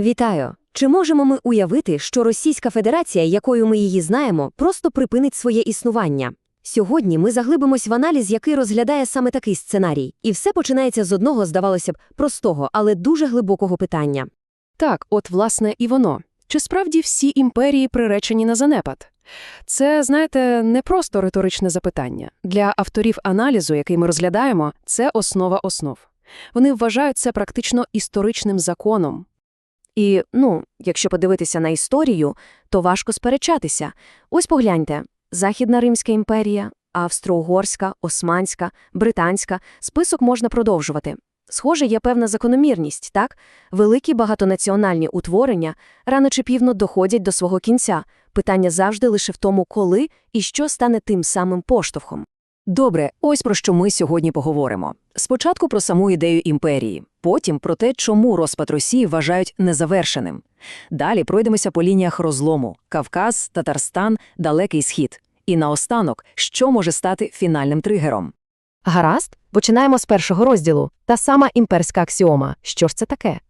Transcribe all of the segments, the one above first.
Вітаю! Чи можемо ми уявити, що Російська Федерація, якою ми її знаємо, просто припинить своє існування? Сьогодні ми заглибимось в аналіз, який розглядає саме такий сценарій. І все починається з одного, здавалося б, простого, але дуже глибокого питання. Так, от, власне, і воно. Чи справді всі імперії приречені на занепад? Це, знаєте, не просто риторичне запитання. Для авторів аналізу, який ми розглядаємо, це основа основ. Вони вважають це практично історичним законом. І, ну, якщо подивитися на історію, то важко сперечатися. Ось погляньте. Західна Римська імперія, Австро-Угорська, Османська, Британська – список можна продовжувати. Схоже, є певна закономірність, так? Великі багатонаціональні утворення рано чи півно доходять до свого кінця. Питання завжди лише в тому, коли і що стане тим самим поштовхом. Добре, ось про що ми сьогодні поговоримо. Спочатку про саму ідею імперії, потім про те, чому розпад Росії вважають незавершеним. Далі пройдемося по лініях розлому – Кавказ, Татарстан, Далекий Схід. І наостанок, що може стати фінальним тригером. Гаразд, починаємо з першого розділу. Та сама імперська аксіома. Що ж це таке?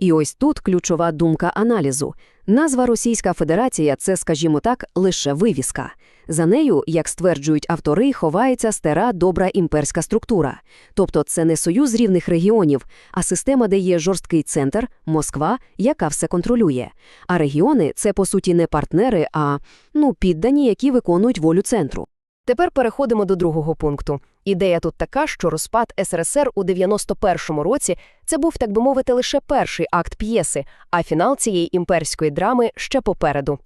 І ось тут ключова думка аналізу. Назва Російська Федерація – це, скажімо так, лише вивіска. За нею, як стверджують автори, ховається стара добра імперська структура. Тобто це не союз рівних регіонів, а система, де є жорсткий центр – Москва, яка все контролює. А регіони – це, по суті, не партнери, а, ну, піддані, які виконують волю центру. Тепер переходимо до другого пункту. Ідея тут така, що розпад СРСР у 91-му році – це був, так би мовити, лише перший акт п'єси, а фінал цієї імперської драми ще попереду.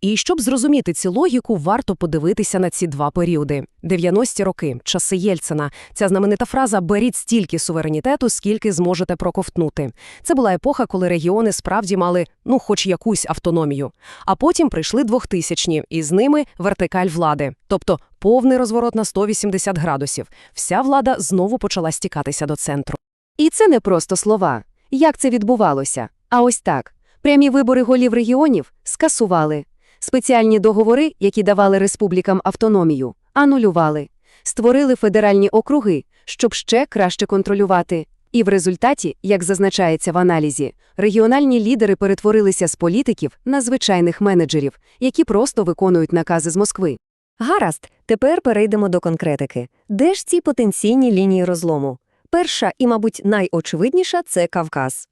І щоб зрозуміти цю логіку, варто подивитися на ці два періоди. 90-ті роки, часи Єльцина. Ця знаменита фраза «беріть стільки суверенітету, скільки зможете проковтнути». Це була епоха, коли регіони справді мали, ну, хоч якусь автономію. А потім прийшли 2000-ні, і з ними вертикаль влади. Тобто повний розворот на 180 градусів. Вся влада знову почала стікатися до центру. І це не просто слова. Як це відбувалося? А ось так. Прямі вибори голів регіонів скасували. Спеціальні договори, які давали республікам автономію, анулювали. Створили федеральні округи, щоб ще краще контролювати. І в результаті, як зазначається в аналізі, регіональні лідери перетворилися з політиків на звичайних менеджерів, які просто виконують накази з Москви. Гаразд, тепер перейдемо до конкретики. Де ж ці потенційні лінії розлому? Перша і, мабуть, найочевидніша – це Кавказ.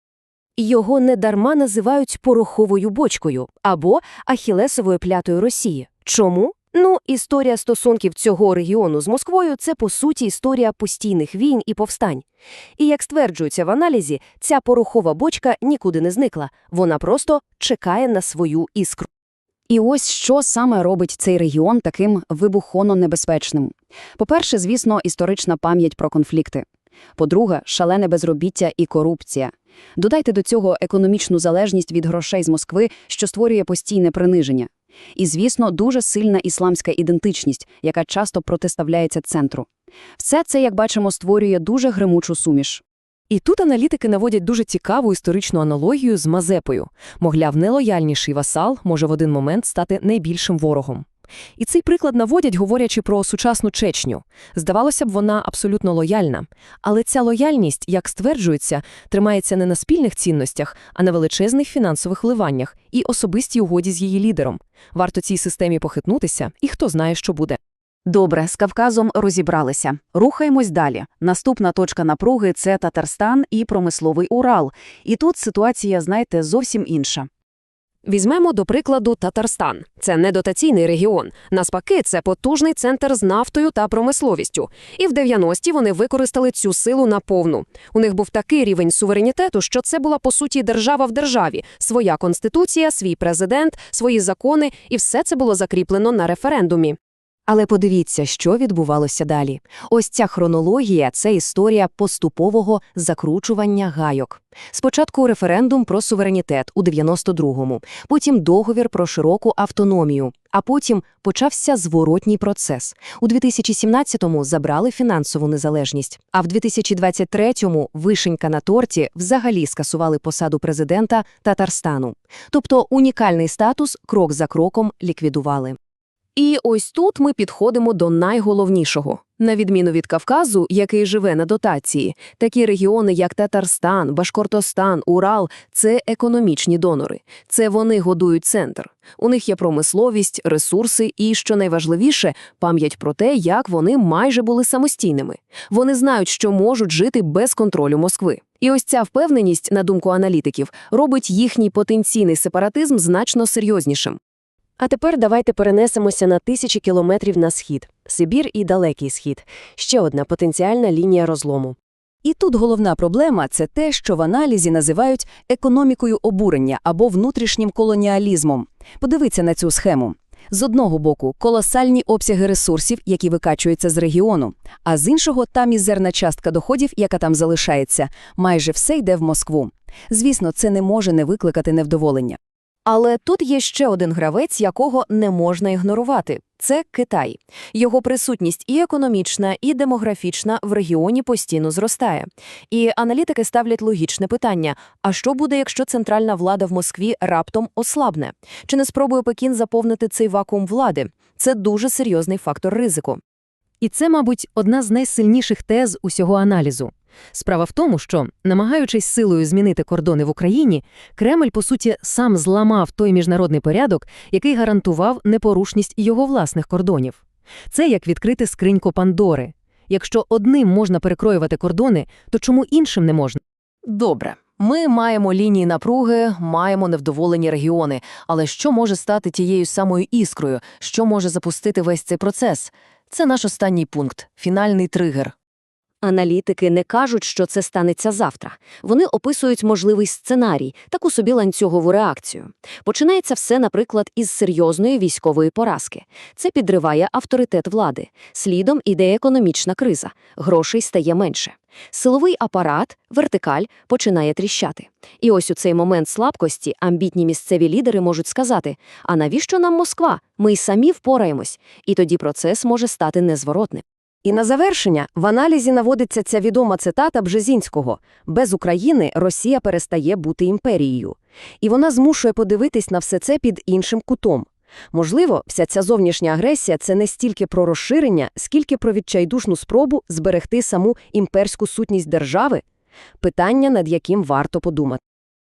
Його недарма називають пороховою бочкою або ахілесовою плятою Росії. Чому? Ну, історія стосунків цього регіону з Москвою – це, по суті, історія постійних війн і повстань. І, як стверджується в аналізі, ця порохова бочка нікуди не зникла, вона просто чекає на свою іскру. І ось що саме робить цей регіон таким вибухонно-небезпечним. По-перше, звісно, історична пам'ять про конфлікти. По-друге, шалене безробіття і корупція. Додайте до цього економічну залежність від грошей з Москви, що створює постійне приниження. І, звісно, дуже сильна ісламська ідентичність, яка часто протиставляється центру. Все це, як бачимо, створює дуже гримучу суміш. І тут аналітики наводять дуже цікаву історичну аналогію з Мазепою. Мовляв, нелояльніший васал може в один момент стати найбільшим ворогом. І цей приклад наводять, говорячи про сучасну Чечню. Здавалося б, вона абсолютно лояльна. Але ця лояльність, як стверджується, тримається не на спільних цінностях, а на величезних фінансових вливаннях і особистій угоді з її лідером. Варто цій системі похитнутися, і хто знає, що буде. Добре, з Кавказом розібралися. Рухаємось далі. Наступна точка напруги – це Татарстан і промисловий Урал. І тут ситуація, знаєте, зовсім інша. Візьмемо, до прикладу, Татарстан. Це не дотаційний регіон. Наспаки, це потужний центр з нафтою та промисловістю. І в 90-ті вони використали цю силу наповну. У них був такий рівень суверенітету, що це була, по суті, держава в державі. Своя конституція, свій президент, свої закони, і все це було закріплено на референдумі. Але подивіться, що відбувалося далі. Ось ця хронологія – це історія поступового закручування гайок. Спочатку референдум про суверенітет у 92-му, потім договір про широку автономію, а потім почався зворотній процес. У 2017-му забрали фінансову незалежність, а в 2023-му вишенька на торті взагалі скасували посаду президента Татарстану. Тобто унікальний статус крок за кроком ліквідували. І ось тут ми підходимо до найголовнішого. На відміну від Кавказу, який живе на дотації, такі регіони, як Татарстан, Башкортостан, Урал – це економічні донори. Це вони годують центр. У них є промисловість, ресурси і, що найважливіше, пам'ять про те, як вони майже були самостійними. Вони знають, що можуть жити без контролю Москви. І ось ця впевненість, на думку аналітиків, робить їхній потенційний сепаратизм значно серйознішим. А тепер давайте перенесемося на тисячі кілометрів на схід – Сибір і Далекий Схід. Ще одна потенціальна лінія розлому. І тут головна проблема – це те, що в аналізі називають економікою обурення або внутрішнім колоніалізмом. Подивіться на цю схему. З одного боку – колосальні обсяги ресурсів, які викачуються з регіону, а з іншого – та мізерна частка доходів, яка там залишається. Майже все йде в Москву. Звісно, це не може не викликати невдоволення. Але тут є ще один гравець, якого не можна ігнорувати – це Китай. Його присутність і економічна, і демографічна в регіоні постійно зростає. І аналітики ставлять логічне питання – а що буде, якщо центральна влада в Москві раптом ослабне? Чи не спробує Пекін заповнити цей вакуум влади? Це дуже серйозний фактор ризику. І це, мабуть, одна з найсильніших тез усього аналізу. Справа в тому, що, намагаючись силою змінити кордони в Україні, Кремль, по суті, сам зламав той міжнародний порядок, який гарантував непорушність його власних кордонів. Це як відкрити скриньку Пандори. Якщо одним можна перекроювати кордони, то чому іншим не можна? Добре. Ми маємо лінії напруги, маємо невдоволені регіони. Але що може стати тією самою іскрою? Що може запустити весь цей процес? Це наш останній пункт – фінальний тригер. Аналітики не кажуть, що це станеться завтра. Вони описують можливий сценарій, таку собі ланцюгову реакцію. Починається все, наприклад, із серйозної військової поразки. Це підриває авторитет влади. Слідом іде економічна криза. Грошей стає менше. Силовий апарат, вертикаль, починає тріщати. І ось у цей момент слабкості амбітні місцеві лідери можуть сказати, а навіщо нам Москва? Ми й самі впораємось. І тоді процес може стати незворотним. І на завершення в аналізі наводиться ця відома цитата Бжезінського «Без України Росія перестає бути імперією». І вона змушує подивитись на все це під іншим кутом. Можливо, вся ця зовнішня агресія – це не стільки про розширення, скільки про відчайдушну спробу зберегти саму імперську сутність держави? Питання, над яким варто подумати.